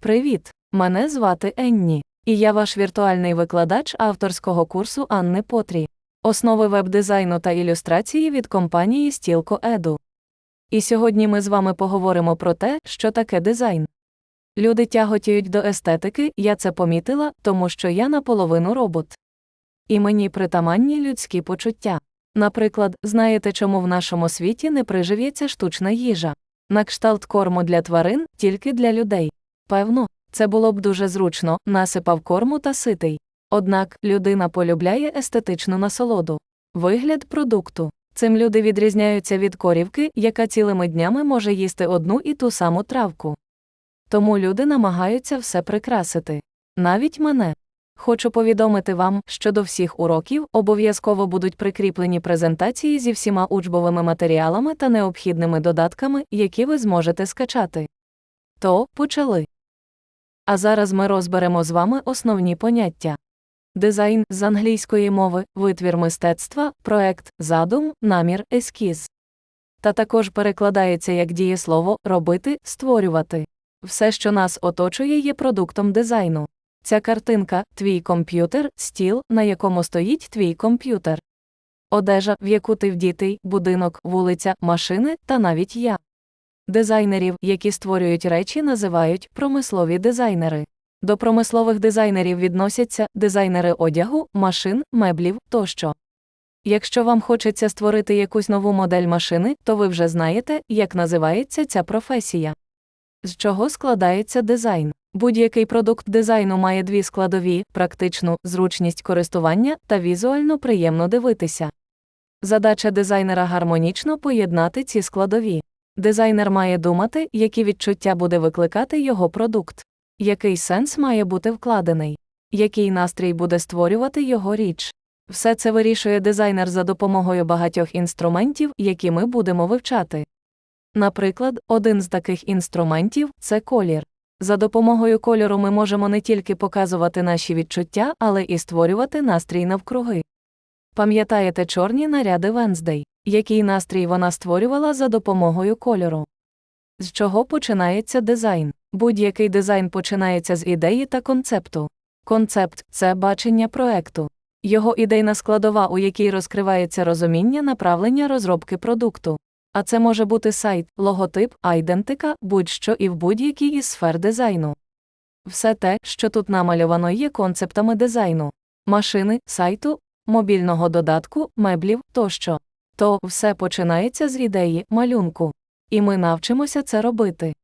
Привіт! Мене звати Енні, і я ваш віртуальний викладач авторського курсу Анни Потрі, основи веб-дизайну та ілюстрації від компанії Стілко Еду. І сьогодні ми з вами поговоримо про те, що таке дизайн. Люди тяготіють до естетики, я це помітила, тому що я наполовину робот. І мені притаманні людські почуття. Наприклад, знаєте, чому в нашому світі не прижив'ється штучна їжа? На кшталт корму для тварин, тільки для людей. Певно, це було б дуже зручно, насипав корму та ситий. Однак людина полюбляє естетичну насолоду. Вигляд продукту. Цим люди відрізняються від корівки, яка цілими днями може їсти одну і ту саму травку. Тому люди намагаються все прикрасити. Навіть мене. Хочу повідомити вам, що до всіх уроків обов'язково будуть прикріплені презентації зі всіма учбовими матеріалами та необхідними додатками, які ви зможете скачати. То почали. А зараз ми розберемо з вами основні поняття. Дизайн з англійської мови, витвір мистецтва, проект, задум, намір, ескіз. Та також перекладається як дієслово робити, створювати. Все, що нас оточує, є продуктом дизайну. Ця картинка твій комп'ютер, стіл, на якому стоїть твій комп'ютер. Одежа, в яку ти вдітий, будинок, вулиця, машини та навіть я. Дизайнерів, які створюють речі, називають промислові дизайнери. До промислових дизайнерів відносяться дизайнери одягу, машин, меблів тощо. Якщо вам хочеться створити якусь нову модель машини, то ви вже знаєте, як називається ця професія. З чого складається дизайн? Будь-який продукт дизайну має дві складові практичну зручність користування та візуально приємно дивитися. Задача дизайнера гармонічно поєднати ці складові. Дизайнер має думати, які відчуття буде викликати його продукт, який сенс має бути вкладений, який настрій буде створювати його річ. Все це вирішує дизайнер за допомогою багатьох інструментів, які ми будемо вивчати. Наприклад, один з таких інструментів це колір. За допомогою кольору ми можемо не тільки показувати наші відчуття, але і створювати настрій навкруги. Пам'ятаєте чорні наряди Венздей, який настрій вона створювала за допомогою кольору? З чого починається дизайн? Будь-який дизайн починається з ідеї та концепту. Концепт це бачення проекту. Його ідейна складова, у якій розкривається розуміння направлення розробки продукту. А це може бути сайт, логотип, айдентика, будь-що і в будь-якій із сфер дизайну. Все те, що тут намальовано, є концептами дизайну машини, сайту, мобільного додатку, меблів тощо. То все починається з ідеї, малюнку. І ми навчимося це робити.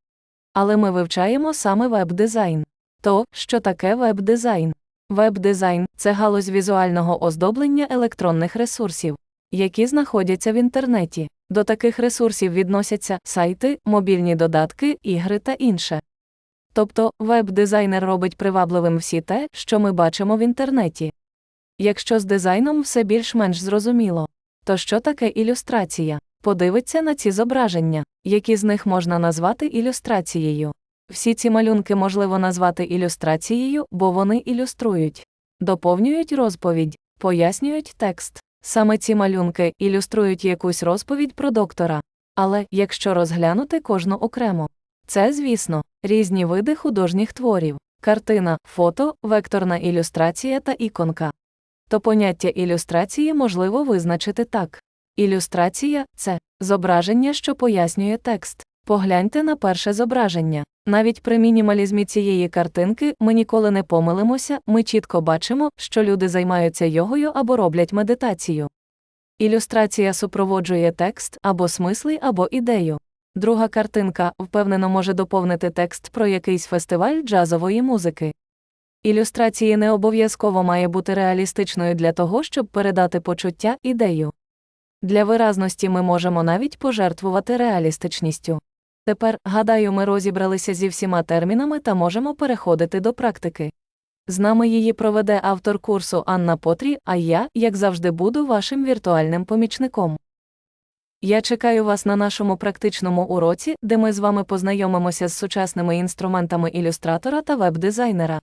Але ми вивчаємо саме веб-дизайн. То, що таке веб-дизайн? Веб-дизайн це галузь візуального оздоблення електронних ресурсів, які знаходяться в інтернеті. До таких ресурсів відносяться сайти, мобільні додатки, ігри та інше. Тобто, веб-дизайнер робить привабливим всі те, що ми бачимо в інтернеті. Якщо з дизайном все більш-менш зрозуміло, то що таке ілюстрація? Подивиться на ці зображення, які з них можна назвати ілюстрацією. Всі ці малюнки можливо назвати ілюстрацією, бо вони ілюструють, доповнюють розповідь, пояснюють текст. Саме ці малюнки ілюструють якусь розповідь про доктора. Але якщо розглянути кожну окремо, це, звісно, різні види художніх творів, картина, фото, векторна ілюстрація та іконка. То поняття ілюстрації можливо визначити так. Ілюстрація це зображення, що пояснює текст. Погляньте на перше зображення. Навіть при мінімалізмі цієї картинки ми ніколи не помилимося, ми чітко бачимо, що люди займаються йогою або роблять медитацію. Ілюстрація супроводжує текст або смисли, або ідею. Друга картинка впевнено може доповнити текст про якийсь фестиваль джазової музики. Ілюстрації не обов'язково має бути реалістичною для того, щоб передати почуття ідею. Для виразності ми можемо навіть пожертвувати реалістичністю. Тепер, гадаю, ми розібралися зі всіма термінами та можемо переходити до практики. З нами її проведе автор курсу Анна Потрі, а я, як завжди, буду вашим віртуальним помічником. Я чекаю вас на нашому практичному уроці, де ми з вами познайомимося з сучасними інструментами ілюстратора та веб-дизайнера.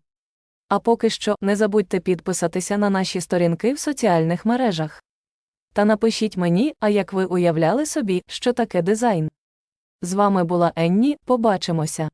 А поки що не забудьте підписатися на наші сторінки в соціальних мережах. Та напишіть мені, а як ви уявляли собі, що таке дизайн. З вами була Енні, побачимося.